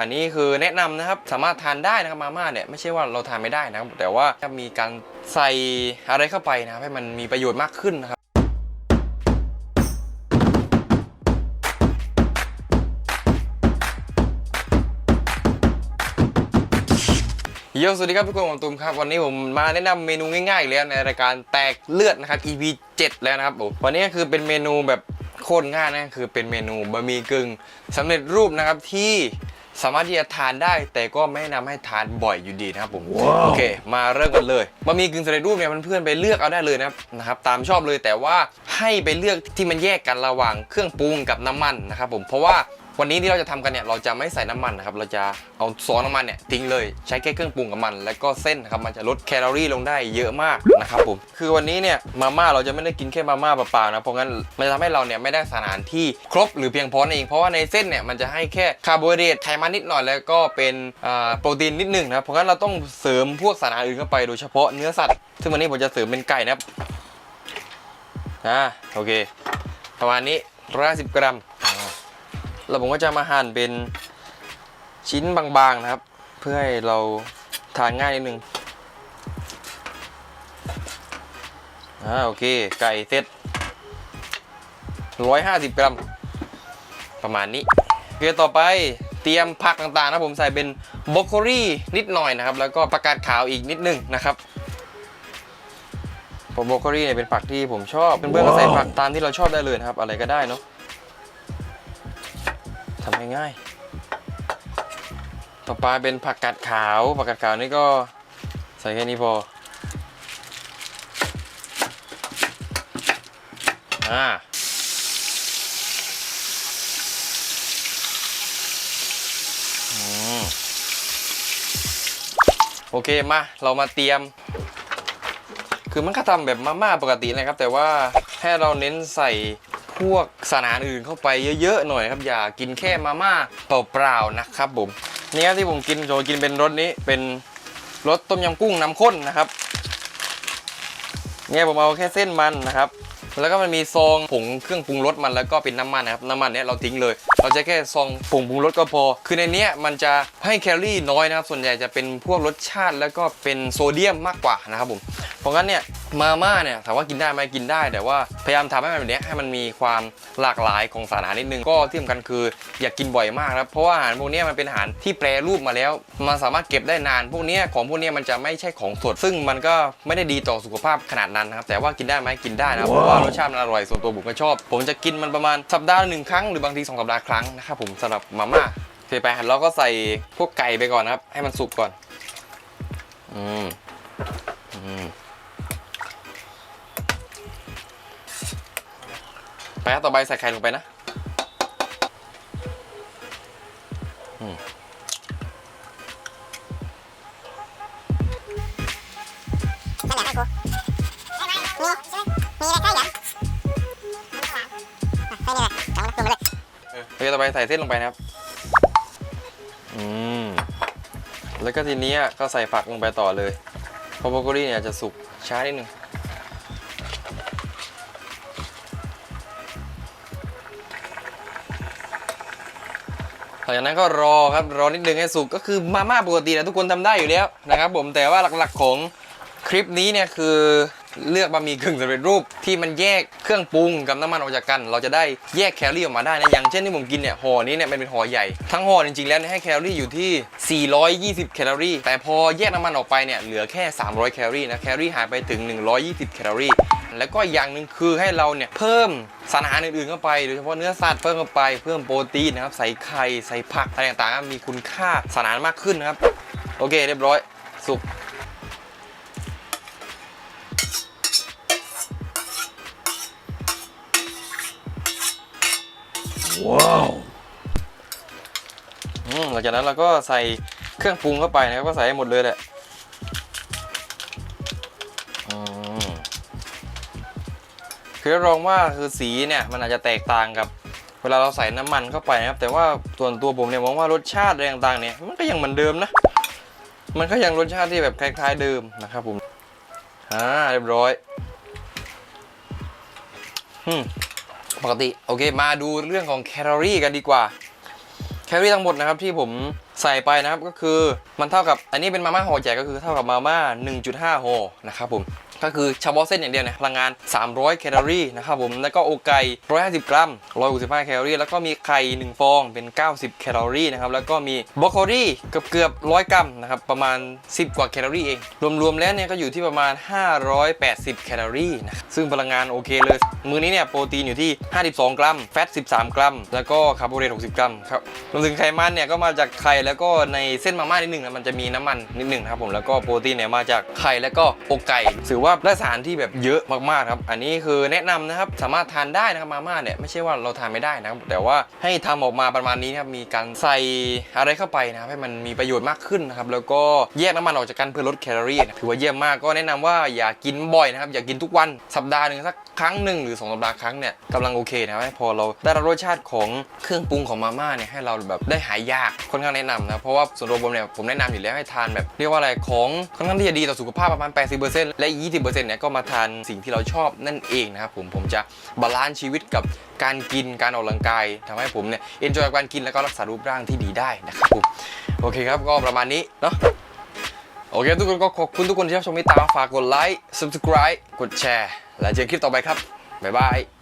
อันนี้คือแนะนำนะครับสามารถทานได้นะครับมาม่าเนี่ยไม่ใช่ว่าเราทานไม่ได้นะครับแต่ว่าจะมีการใส่อะไรเข้าไปนะครับให้มันมีประโยชน์มากขึ้นนะครับโยสวัสดีครับทุกคนผมตูมครับ วันนี้ผมมาแนะนำเมนูง่ายๆอีกแล้วในรายการแตกเลือดนะครับ EP 7 แล้วนะครับผมวันนี้คือเป็นเมนูแบบโคตรง่ายนะคือเป็นเมนูบะหมี่กึ่งสำเร็จรูปนะครับที่ สามารถที่จะทานได้ แต่ก็ไม่แนะนำให้ทานบ่อยอยู่ดีนะครับผมโอเค มาเริ่มกันเลยบะหมี่กึ่งสำเร็จรูปเนี่ยมันเพื่อนๆไปเลือกเอาได้เลยนะครับนะครับตามชอบเลยแต่ว่าให้ไปเลือกที่มันแยกกันระหว่างเครื่องปรุงกับน้ำมันนะครับผมเพราะว่า วันนี้ที่เราจะทำกันเนี่ยเราจะไม่ใส่น้ำมันนะครับเราจะเอาซอสน้ำมันเนี่ยทิ้งเลยใช้แค่เครื่องปรุงกับมัน แล้วก็เส้นนะครับมันจะลดแคลอรี่ลงได้เยอะมากนะครับผมคือวันนี้เนี่ยมาม่าเราจะไม่ได้กินแค่มาม่าเปล่าๆนะเพราะงั้นมันจะทำให้เราเนี่ยไม่ได้สารอาหารที่ครบหรือเพียงพอนั่นเองเพราะว่าในเส้นเนี่ยมันจะให้แค่คาร์โบไฮเดรตไขมันนิดหน่อยแล้วก็เป็นโปรตีนนิดหนึงนะเพราะงั้นเราต้องเสริมพวกสารอาหารอื่นเข้าไปโดยเฉพาะเนื้อสัตว์ซึ่งวันนี้ผมจะเสริมเป็นไก่นะครับอ่าโอเค ประมาณนี้150กรัม แล้วผมก็จะมาหั่นเป็นชิ้นบางๆนะครับ เพื่อให้เราทานง่ายนิดนึงอ่าโอเค ไก่เสร็จ150 กรัม ประมาณนี้โอเคต่อไปเตรียมผักต่างๆนะผมใส่เป็นบรอกโคลีนิดหน่อยนะครับ แล้วก็ผักกาดขาวอีกนิดนึงนะครับเพราะบรอกโคลีเนี่ยเป็นผักที่ผมชอบเพื่อนๆก็ใส่ผักตามที่เราชอบได้เลยนะครับ อะไรก็ได้เนาะ ทำง่ายๆต่อไปเป็นผักกาดขาว ผักกาดขาวนี่ก็ใส่แค่นี้พอ อ่าโอเคมา เรามาเตรียม คือมันก็ทำแบบมาม่าปกตินะครับ แต่ว่าให้เราเน้นใส่ พวกสารอาหารอื่นเข้าไปเยอะๆหน่อยครับอย่ากินแค่มาม่าเปล่าๆนะครับผมนี่ครับที่ผมกินโจกินเป็นรสนี้เป็นรสต้มยำกุ้งน้ำข้นนะครับเนี่ยผมเอาแค่เส้นมันนะครับ แล้วก็มันมีซองผงเครื่องปรุงรสมันแล้วก็เป็นน้ำมันนะครับน้ำมันเนี้ยเราทิ้งเลยเราจะแค่ซองผงปรุงรสก็พอ คือในนี้มันจะให้แคลอรี่น้อยนะครับ ส่วนใหญ่จะเป็นพวกรสชาติแล้วก็เป็นโซเดียมมากกว่านะครับผม เพราะงั้นเนี่ยมาม่าเนี่ยถามว่ากินได้ไหมกินได้ แต่ว่าพยายามทำให้มันแบบเนี้ยให้มันมีความหลากหลายของสารอาหารนิดนึงก็ที่สำคัญคืออย่ากกินบ่อยมากนะครับเพราะว่าอาหารพวกนี้มันเป็นอาหารที่แปรรูปมาแล้ว มันสามารถเก็บได้นาน พวกนี้ของพวกนี้มันจะไม่ใช่ของสด ซึ่งมันก็ไม่ได้ดีต่อสุขภาพขนาดนั้นนะครับแต่ว่ากินได้ไหมกินได้นะเพราะว่ารสชาติมันอร่อยส่วนตัวผมก็ชอบ ผมจะกินมันประมาณสัปดาห์หนึ่งครั้งหรือบางทีสองสัปดาห์ครั้งนะครับผมสำหรับมาม่าโอเคไปเราก็ใส่พวกไก่ไปก่อนนะครับ ให้มันสุกก่อน อืมอืมไปครับต่อไปใส่ไข่ลงไปนะอืมนั่ เคต่อไปใส่เส้นลงไปนะครับ อืม แล้วก็ทีนี้ก็ใส่ผักลงไปต่อเลยเพราะบรอกโคลีเนี่ยจะสุกช้านิดนึงหลังจากนั้นก็รอครับรอนิดนึงให้สุกก็คือมาม่าปกตินะทุกคนทำได้อยู่แล้วนะครับผมแต่ว่าหลักๆของคลิปนี้เนี่ยคือ เลือกบะหมี่กึ่งสำเร็จรูปที่มันแยกเครื่องปรุงกับน้ำมันออกจากกัน เราจะได้แยกแคลอรี่ออกมาได้นะอย่างเช่นที่ผมกินเนี่ยห่อนี้เนี่ยมันเป็นห่อใหญ่ ทั้งห่อจริงๆแล้วให้แคลอรี่อยู่ที่ 420 แคลอรี่ แต่พอแยกน้ำมันออกไปเนี่ยเหลือแค่ 300 แคลอรี่นะแคลอรี่หายไปถึง 120 แคลอรี่ แล้วก็อย่างหนึ่งคือให้เราเนี่ยเพิ่มสารอาหารอื่นๆเข้าไปโดยเฉพาะเนื้อสัตว์เพิ่มเข้าไปเพิ่มโปรตีนนะครับใส่ไข่ใส่ผักอะไรต่างๆมีคุณค่าสารอาหารมากขึ้นนะครับโอเค เรียบร้อยสุก อืมหลังจากนั้นเราก็ใส่เครื่องปรุงเข้าไปนะครับก็ใส่ให้หมดเลยแหละคือรองว่าคือสีเนี่ยมันอาจจะแตกต่างกับเวลาเราใส่น้ำมันเข้าไปนะครับ แต่ว่าส่วนตัวผมเนี่ยมองว่ารสชาติอะไรต่างๆเนี่ยมันก็ยังเหมือนเดิมนะ มันก็ยังรสชาติที่แบบคล้าย ๆ เดิมนะครับผมอ่าเรียบร้อยอืม ปกติโอเค มาดูเรื่องของแคลอรี่กันดีกว่า แคลอรี่ทั้งหมดนะครับที่ผมใส่ไปนะครับก็คือมันเท่ากับอันนี้เป็นมาม่าห่อใหญ่ก็คือเท่ากับมาม่า1.5ห่อนะครับผม ก็คือเฉพาะเส้นอย่างเดียวเนี่ยพลังงาน 300 แคลอรี่นะครับผม แล้วก็อกไก่150 กรัม 165 แคลอรี่ แล้วก็มีไข่ 1 ฟองเป็น 90 แคลอรี่นะครับ แล้วก็มีบรอกโคลีเกือบเกือบ100 กรัมนะครับ ประมาณ 10 กว่าแคลอรี่เอง รวมๆแล้วเนี่ยก็อยู่ที่ประมาณ 580 แคลอรี่นะ ซึ่งพลังงานโอเคเลย มื้อนี้เนี่ยโปรตีนอยู่ที่ 52 กรัม แฟต 13 กรัม แล้วก็คาร์โบไฮเดรต 60 กรัมครับ รวมถึงไขมันเนี่ยก็มาจากไข่แล้วก็ในเส้นมาม่านิดหนึ่งนะ มันจะมีน้ำมันนิดหนึ่งนะครับผม แล้วก็โปรตีนเนี่ยมาจากไข่แล้วก็อกไก่ถือว่าได้สารที่แบบเยอะมากๆครับ อันนี้คือแนะนำนะครับสามารถทานได้นะครับมาม่าเนี่ยไม่ใช่ว่าเราทานไม่ได้นะครับแต่ว่าให้ทำออกมาประมาณนี้นะครับมีการใส่อะไรเข้าไปนะครับให้มันมีประโยชน์มากขึ้นนะครับแล้วก็แยกน้ำมันออกจากกันเพื่อลดแคลอรี่ถือว่าเยี่ยมมากก็แนะนำว่าอย่ากินบ่อยนะครับอย่ากินทุกวันสัปดาห์หนึ่งสักครั้งหนึ่งหรือสองสัปดาห์ครั้งเนี่ยกำลังโอเคนะครับพอเราได้รับรสชาติของเครื่องปรุงของมาม่าเนี่ยให้เราแบบได้หายยากค่อนข้างแนะนำนะเพราะว่าส่วนตัวผมเนี่ยผมแนะนำอยู่แล้วให้ทานแบบเรียกว่าอะไรของค่อนข้างที่จะดีต่อสุขภาพประมาณ 80%และ20%เนี่ยก็มาทานสิ่งที่เราชอบนั่นเองนะครับผมผมจะบาลานซ์ชีวิตกับการกินการออกกำลังกายทำให้ผมเนี่ยเอนจอยการกินแล้วก็รักษารูปร่างที่ดีได้นะครับผมโอเคครับก็ประมาณนี้เนาะโอเคทุกคนก็ขอบคุณทุกคนที่ชอบชมมิตามฝากกดไลค์ subscribe กดแชร์ และเจอกันคลิปต่อไปครับ บ๊ายบาย